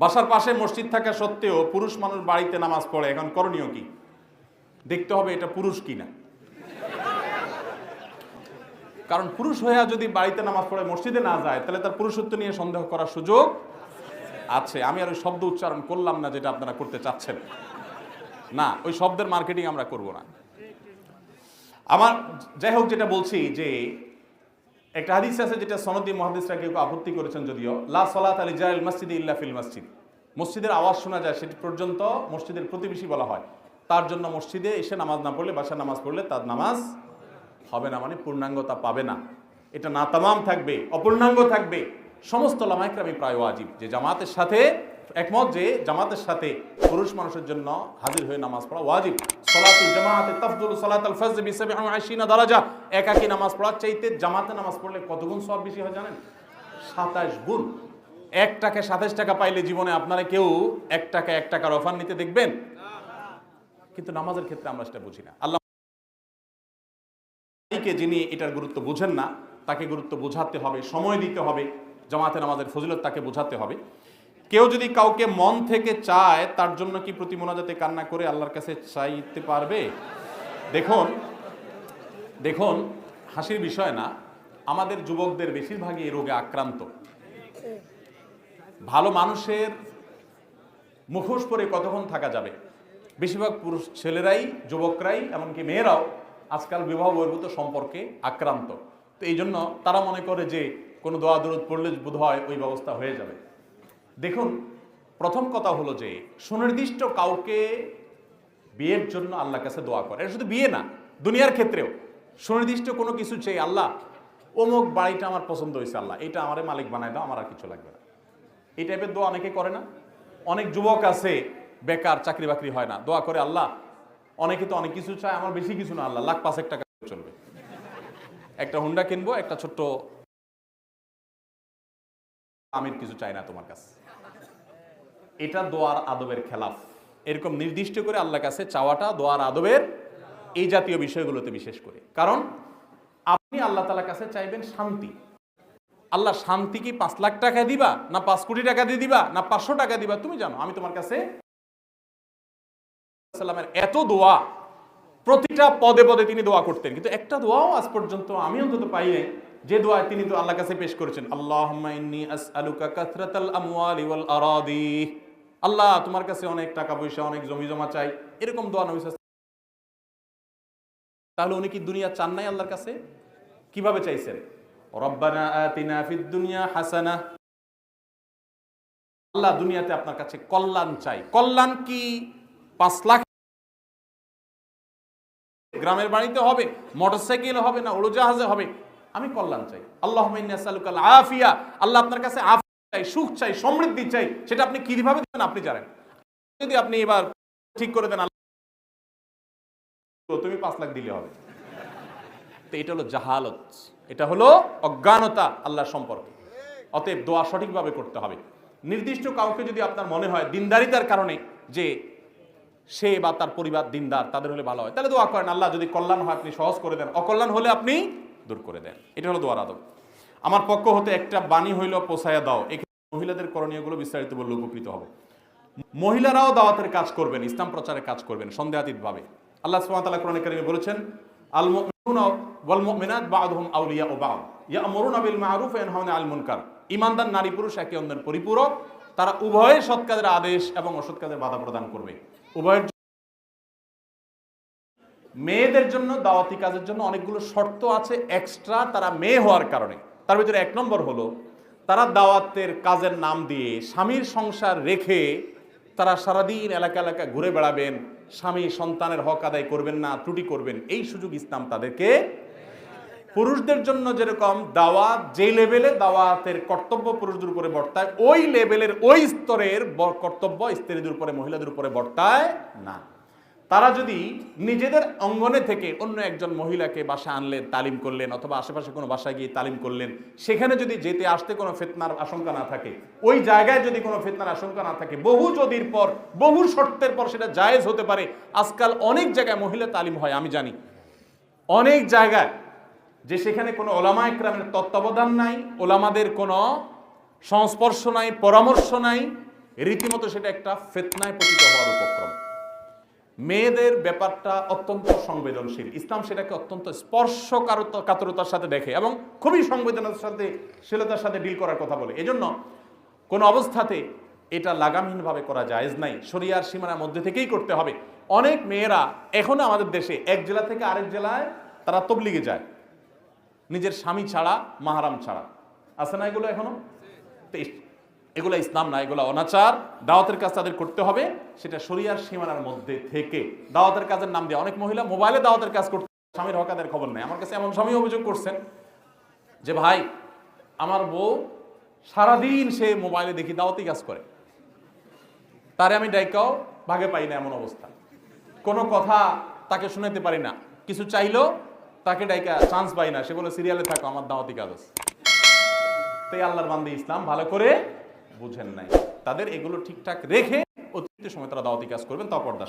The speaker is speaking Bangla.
বাসার পাশে মসজিদ থাকা সত্ত্বেও পুরুষ মানুষ বাড়িতে নামাজ পড়ে। এখন করণীয় কি? দেখতে হবে এটা পুরুষ কিনা। কারণ পুরুষ হইয়া যদি বাড়িতে নামাজ পড়ে, মসজিদে না যায়, তাহলে তার পুরুষত্ব নিয়ে সন্দেহ করার সুযোগ আছে। আমি আর ওই শব্দ উচ্চারণ করলাম না যেটা আপনারা করতে চাচ্ছেন। না, ওই শব্দের মার্কেটিং আমরা করব না। আমার, যাই হোক যেটা বলছি যে একটা হাদিস আছে যেটা সনদি মহাদিসরা কেউ আপত্তি করেছেন যদিও, লা সলাত আলী জাল মসজিদ ইল্লা ফিল মসজিদ। মসজিদের আওয়াজ শোনা যায়, সেটি পর্যন্ত মসজিদের প্রতিবেশী বলা হয়। তার জন্য মসজিদে এসে নামাজ না পড়লে বাসা নামাজ পড়লে তার নামাজ হবে না মানে পূর্ণাঙ্গতা পাবে না। এটা না তামাম থাকবে, অপূর্ণাঙ্গ থাকবে। সমস্ত লামাইকরামি প্রায় আজীব যে জামাতের সাথে একমত যে জামাতের সাথে পুরুষ মানুষের জন্য হাজির হয়ে নামাজ পড়া ওয়াজিব। সলাতুল জামাতে তাফদুল সালাতুল ফজর বিসাবি আশিনা দারাজা। একাকি নামাজ পড়ার চাইতে জামাতে নামাজ পড়লে কত গুণ সব বেশি হয় জানেন? সাতাশ গুণ। এক টাকা সাতাশ টাকা পাইলে জীবনে আপনারা কেউ এক টাকা এক টাকার অফার নিতে দেখবেন? কিন্তু নামাজের ক্ষেত্রে আমরা সেটা বুঝি না। আল্লাহ যিনি এটার গুরুত্ব বুঝেন না, তাকে গুরুত্ব বোঝাতে হবে, সময় দিতে হবে। জামাতে নামাজের ফজিলত তাকে বোঝাতে হবে। কেউ যদি কাউকে মন থেকে চায়, তার জন্য কি প্রতি মোনাজাতে কান্না করে আল্লাহর কাছে চাইতে পারবে? দেখুন দেখুন, হাসির বিষয় না, আমাদের যুবকদের বেশিরভাগই এই রোগে আক্রান্ত। ভালো মানুষের মুখোশ পরে কতক্ষণ থাকা যাবে? বেশিরভাগ পুরুষ ছেলেরাই, যুবকরাই, এমনকি মেয়েরাও আজকাল বিবাহ বহির্ভূত সম্পর্কে আক্রান্ত। তো এই জন্য তারা মনে করে যে কোনো দোয়া দরদ পড়লে বোধ হয় ওই ব্যবস্থা হয়ে যাবে। দেখুন, প্রথম কথা হলো যে সুনির্দিষ্ট কাউকে বিয়ের জন্য আল্লাহর কাছে দোয়া করে। এটা শুধু বিয়ে না, দুনিয়ার ক্ষেত্রেও। সুনির্দিষ্ট কোনো কিছু চেয়ে আল্লাহ, অমুক বাড়িটা আমার পছন্দ হয়েছে, আল্লাহ, এটা আমারে মালিক বানায় দাও, আমার আর কিছু লাগবে না। এই টাইপের দোয়া অনেকে করে না। অনেক যুবক আছে, বেকার চাকরি বাকরি হয় না। দোয়া করে, আল্লাহ, অনেকে তো অনেক কিছু চায়, আমার বেশি কিছু না, আল্লাহ, লাখ পাঁচেক টাকা চলবে। একটা হুন্ডা কিনবো, একটা ছোট্ট আমির কিছু চাই না তোমার কাছে। এটা দোয়ার আদবের খেলাফ। এরকম নির্দিষ্ট করে আল্লাহর কাছে চাওয়াটা দোয়ার আদবের এই জাতীয় বিষয়গুলোতে বিশেষ করে। কারণ আপনি আল্লাহ তালার কাছে চাইবেন শান্তি। আল্লাহ শান্তি কি পাঁচ লাখ টাকা দিবা, না পাঁচ কোটি টাকা দিয়ে দিবা, না পাঁচশো টাকা দিবা? তুমি জানো, আমি তোমার কাছে এত দোয়া, প্রতিটা পদে পদে তিনি দোয়া করতেন। কিন্তু একটা দোয়াও আজ পর্যন্ত আমি অন্তত পাই নাই, যে দোয়া তিনি তো আল্লাহর কাছে পেশ করেছেন আল্লাহ আসআলুকা কাথরাতাল আমওয়ালি ওয়াল আরাদি আল্লাহ, তোমার কাছে অনেক টাকা পয়সা, অনেক জমি জমা চাই। এরকম দোয়া নবী তাহলে উনি কি দুনিয়া চান নাই আল্লাহর কাছে? কীভাবে চাইছেন? রব্বানা আতিনা ফিদ দুনিয়া হাসানা। আল্লাহ দুনিয়াতে আপনার কাছে কল্যাণ চাই। কল্যাণ কি? পাঁচ লাখ গ্রামের বাড়িতে হবে, মোটরসাইকেল হবে না, উড়োজাহাজে হবে। আমি কল্যাণ চাই। আল্লাহ আফিয়া। আল্লাহ আপনার কাছে আফিয়া চাই, সুখ চাই, সমৃদ্ধি চাই, সেটা আপনি কীভাবে দেবেন আপনি জানেন। যদি আপনি এবার ঠিক করে দেন তুমি পাঁচ লাখ দিলে হবে। তো এটা হলো জাহালত, এটা হলো অজ্ঞানতা আল্লাহর সম্পর্কে। অতএব দোয়া সঠিকভাবে করতে হবে। নির্দিষ্ট কাউকে যদি আপনার মনে হয় দিনদারিতার কারণে যে সে বা তার পরিবার দিনদার, তাদের হলে ভালো হয়। তাহলে দোয়া করেন, আল্লাহ যদি কল্যাণ হয় আপনি সহজ করে দেন, অকল্যাণ হলে আপনি দূর করে দেন। এটা হলো দোয়ার আদব। আমার পক্ষ হতে একটা বাণী হইল পোষায়া দাও। এখানে মহিলাদের করণীয়গুলো বিস্তারিত বললে উপকৃত হবে। মহিলারাও দাওয়াতের কাজ করবেন, ইসলাম প্রচারের কাজ করবেন, সন্দেহাতীতভাবে। আল্লাহ ওয়া তাআলা কারিমে বলেছেন আউলিয়া ও বা'দ। ইয়া'মুরুনা বিল মা'রুফ ওয়া ঈমানদার নারী পুরুষ একে অন্যের পরিপূরক। তারা উভয়ে সৎ কাজের আদেশ এবং অসৎ কাজের বাধা প্রদান করবে। উভয়ের মেয়েদের জন্য, দাওয়াতি কাজের জন্য অনেকগুলো শর্ত আছে এক্সট্রা তারা মেয়ে হওয়ার কারণে। তার ভিতরে এক নম্বর হলো, তারা দাওয়াতের কাজের নাম দিয়ে স্বামীর সংসার রেখে তারা সারাদিন এলাকা এলাকা ঘুরে বেড়াবেন, স্বামী সন্তানের হক আদায় করবেন না, ত্রুটি করবেন, এই সুযোগ ইসলাম তাদেরকে পুরুষদের জন্য যেরকম দাওয়াত যে লেভেলে দাওয়াতের কর্তব্য পুরুষদের উপরে বর্তায়, ওই লেভেলের, ওই স্তরের কর্তব্য স্ত্রীদের উপরে, মহিলাদের উপরে বর্তায় না। তারা যদি নিজেদের অঙ্গনে থেকে অন্য একজন মহিলাকে বাসা আনলেন, তালিম করলেন, অথবা আশেপাশে কোনো বাসায় গিয়ে তালিম করলেন, সেখানে যদি যেতে আসতে কোনো ফেতনার আশঙ্কা না থাকে, ওই জায়গায় যদি কোনো ফেতনার আশঙ্কা না থাকে, বহু যদির পর, বহু শর্তের পর সেটা জায়েজ হতে পারে। আজকাল অনেক জায়গায় মহিলা তালিম হয়, আমি জানি। অনেক জায়গায় যে সেখানে কোনো ওলামা একরামের তত্ত্বাবধান নাই, ওলামাদের কোনো সংস্পর্শ নাই, পরামর্শ নাই, রীতিমতো সেটা একটা ফেতনায় পতিত হওয়ার উপক্রম। মেয়েদের ব্যাপারটা অত্যন্ত সংবেদনশীল। ইসলাম সেটাকে অত্যন্ত স্পর্শ কাতরতার সাথে দেখে এবং খুবই সংবেদনার সাথে, শীলতার সাথে ডিল করার কথা বলে। এজন্য কোন অবস্থাতে এটা লাগামহীনভাবে করা জায়েজ নাই। শরিয়ার সীমানার মধ্যে থেকেই করতে হবে। অনেক মেয়েরা এখনও আমাদের দেশে এক জেলা থেকে আরেক জেলায় তারা তবলিগে যায়। নিজের স্বামী ছাড়া, মাহারাম ছাড়া। আছে না এগুলো এখনও? তো ইস- এগুলো ইসলাম না, এগুলো অনাচার। দাওয়াতের কাজ তাদের করতে হবে, সেটা শরিয়ার সীমানার মধ্যে থেকে। দাওয়াতের কাজের নাম দিয়ে অনেক মহিলা মোবাইলে দাওয়াতের কাজ করতে স্বামীর হকাদের খবর নেই। আমার কাছে এমন স্বামী অভিযোগ করছেন যে, ভাই, আমার বউ সারাদিন সে মোবাইলে দেখি দাওয়াতি কাজ করে। তারে আমি ডাইকাও ভাগে পাই না এমন অবস্থা। কোনো কথা তাকে শুনাইতে পারি না। কিছু চাইলো তাকে ডাইকা চান্স পাই না। সে বলে, সিরিয়ালে থাকো, আমার দাওয়াতি কাজ আছে। তাই আল্লাহর বান্দে ইসলাম ভালো করে বুঝেন নাই। তাদের এগুলো ঠিকঠাক রেখে অতিরিক্ত সময় তারা দাওয়াতি কাজ করবেন তা পর্দা